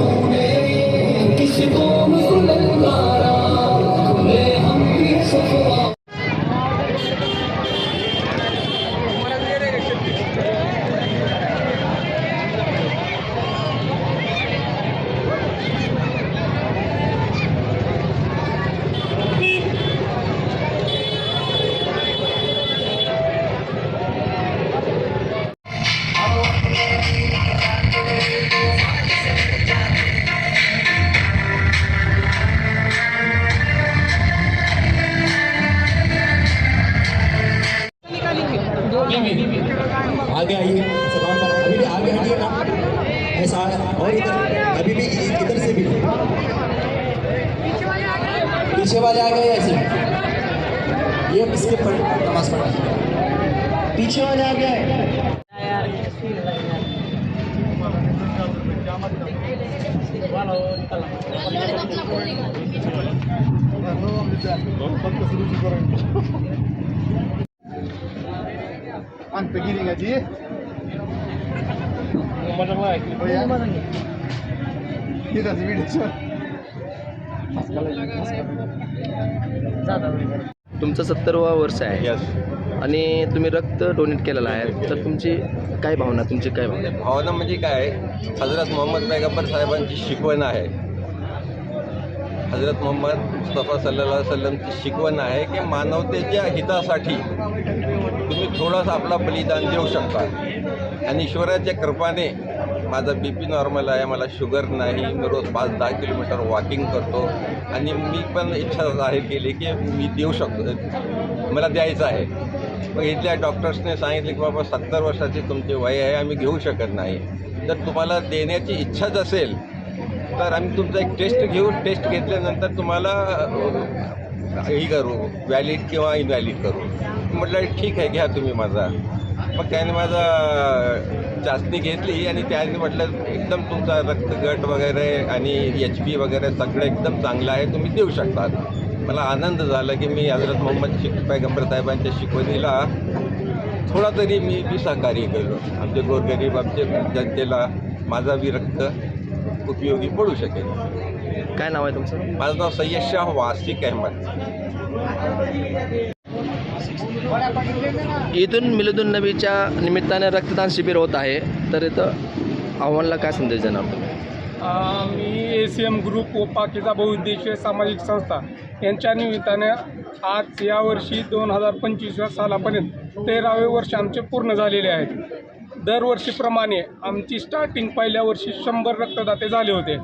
भी तूने किसको ऐसा और इधर अभी भी इधर से भी। पीछे वाले आ गए? ऐसे ये इसके पर नमाज़ पढ़ा पीछे वाले आ गए। तुमचं सत्तरवा वर्ष आहे. आणि तुम्ही रक्त डोनेट केलेलं आहे. तर तुमची काय भावना? तुमची काय भावना? भावना म्हणजे काय? हजरत मोहम्मद पैगंबर साहेबांची शिकवण आहे. हजरत मोहम्मद मुस्तफा सल्ला सल्लमची शिकवण आहे की मानवतेच्या हितासाठी तुम्ही थोडंसं आपला बलिदान देऊ शकता. आणि ईश्वराच्या कृपाने माझा बी पी नॉर्मल आहे मला शुगर नाही मी रोज पाच दहा किलोमीटर वॉकिंग करतो. आणि मी पण इच्छा जाहीर केली की मी देऊ शकतो. मला द्यायचं आहे. मग इथल्या डॉक्टर्सने सांगितले की बाबा सत्तर वर्षाची तुमची वय आहे आम्ही घेऊ शकत नाही. तर तुम्हाला देण्याची इच्छाच असेल तर आम्ही तुमचा एक टेस्ट घेऊ टेस्ट घेतल्यानंतर तुम्हाला हे करू व्हॅलिड किंवा इनव्हॅलिड करू. म्हटलं ठीक आहे घ्या तुम्ही माझा. मग त्याने माझा चाचणी घेतली आणि त्याने म्हटलं एकदम तुमचा रक्तगट वगैरे आणि एच पी वगैरे सगळं एकदम चांगलं आहे तुम्ही देऊ शकता. मला आनंद झाला की मी हजरत मोहम्मद शिक पैगंबर साहेबांच्या शिकवणीला थोडा तरी मी सहकार्य केलो आमचे गोरगरीब आमचे जनतेला माझा बी रक्त उपयोगी पडू शकेल. काय नाव आहे तुमचं? माझं नाव सय्यद शाह वासिक अहमद. ईदुन मिलदुन नबीच्या निमित्ताने रक्तदान शिबिर होत आहे. तर इथं आव्हानला काय संदेश देणार मी ए सी एम ग्रुप व पाकिजा बहुउद्देशीय सामाजिक संस्था यांच्या निमित्ताने आज यावर्षी दोन हजार पंचवीसव्या सालापर्यंत तेरावे वर्ष आमचे पूर्ण झालेले आहेत. दरवर्षीप्रमाणे आमची स्टार्टिंग पहिल्या वर्षी शंभर रक्तदाते झाले होते.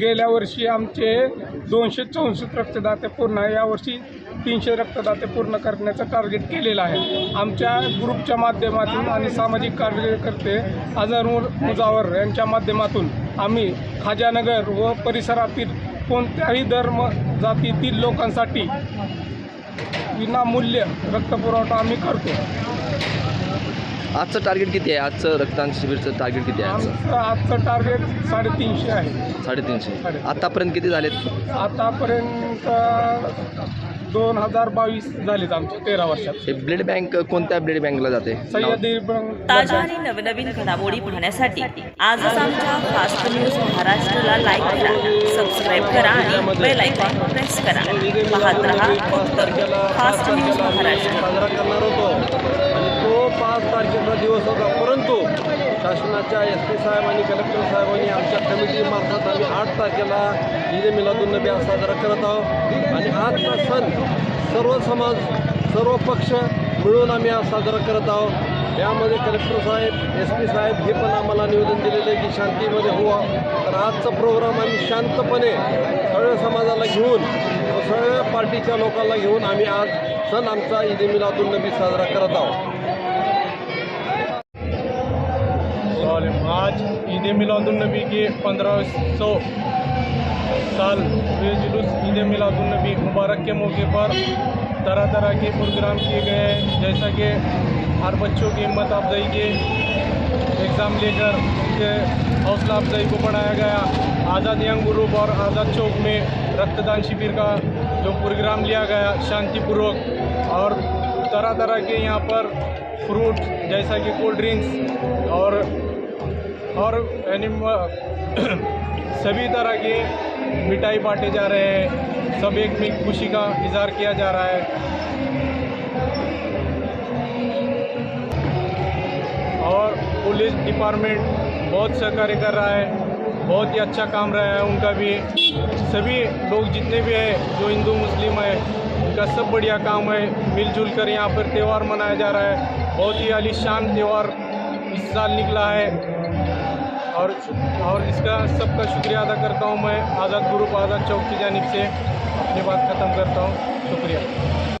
गेल्या वर्षी आमचे दोनशे चौसष्ट रक्तदाते पूर्ण आहे. यावर्षी तीनशे रक्तदाते पूर्ण करण्याचं टार्गेट केलेलं आहे. आमच्या ग्रुपच्या माध्यमातून आणि सामाजिक कार्यकर्ते अजहर मुजावर यांच्या माध्यमातून आम्ही खाजानगर व परिसरातील कोणत्याही धर्म जातीतील लोकांसाठी विनामूल्य रक्तपुरवठा आम्ही करतो. आजचं टार्गेट किती आहे? आजचं रक्तदान शिबिरचं टार्गेट किती आहे? आजचं आमचं आजचं टार्गेट साडेतीनशे आहे. साडेतीनशे. साडेतीनशे. आतापर्यंत किती झालेत? आतापर्यंत दोन हजार बावीस झालेत आमचे तेरा वर्षात. हे ब्लड बँक कोणत्या ब्लड बँकला जाते? सह्याद्री ताज्या आणि नवनवीन घडामोडी पाहण्यासाठी आजच आमच्या फास्ट न्यूज महाराष्ट्रला लाईक करा सबस्क्राईब करा आणि बेल आयकॉन प्रेस करा. पाहत रहा फक्त फास्ट न्यूज महाराष्ट्र. साजरा करणार होतो सात तारखेचा दिवस होता. परंतु शासनाच्या एस पी साहेब आणि कलेक्टर साहेबांनी आमच्या कमिटीमार्फत आम्ही आठ तारखेला ईद मिलादुन्नबी आज साजरा करत आहोत. आणि आजचा सण सर्व समाज सर्व पक्ष मिळून आम्ही आज साजरा करत आहोत. यामध्ये कलेक्टर साहेब एस पी साहेब हे पण आम्हाला निवेदन दिलेलं आहे की शांतीमध्ये हुवा तर आजचा प्रोग्राम आम्ही शांतपणे सगळ्या समाजाला घेऊन सगळ्या पार्टीच्या लोकांना घेऊन आम्ही आज सण आमचा ईद मिलादुन्नबी साजरा करत आहोत. वालेकुम। आज ईद मिलादुलनबी के पंद्रह सौ साल जुलूस ईद मिलादुलनबी मुबारक के मौके पर। तरह तरह के प्रोग्राम किए गए हैं, जैसा कि हर बच्चों की हिम्मत अफजाई के एग्ज़ाम लेकर उनके हौसला अफजाई को बढ़ाया गया। आज़ाद यंग ग्रुप और आज़ाद चौक में रक्तदान शिविर का जो प्रोग्राम लिया गया, शांतिपूर्वक। और तरह तरह के यहाँ पर फ्रूट, जैसा कि कोल्ड ड्रिंक्स और और एनिम सभी तरह के मिठाई बांटे जा रहे हैं। सब एक में खुशी का इजहार किया जा रहा है। और पुलिस डिपार्टमेंट बहुत सहकार्य कर रहा है। बहुत ही अच्छा काम रहा है उनका भी। सभी लोग जितने भी हैं, जो हिंदू, मुस्लिम है, उनका सब बढ़िया काम है। मिलजुल कर यहाँ पर त्यौहार मनाया जा रहा है। बहुत ही आलिशान त्यौहार इस साल निकला है। और और इसका सबका शुक्रिया अदा करता हूँ मैं आज़ाद ग्रुप आज़ाद चौक की जानब से अपनी बात ख़त्म करता हूँ। शुक्रिया।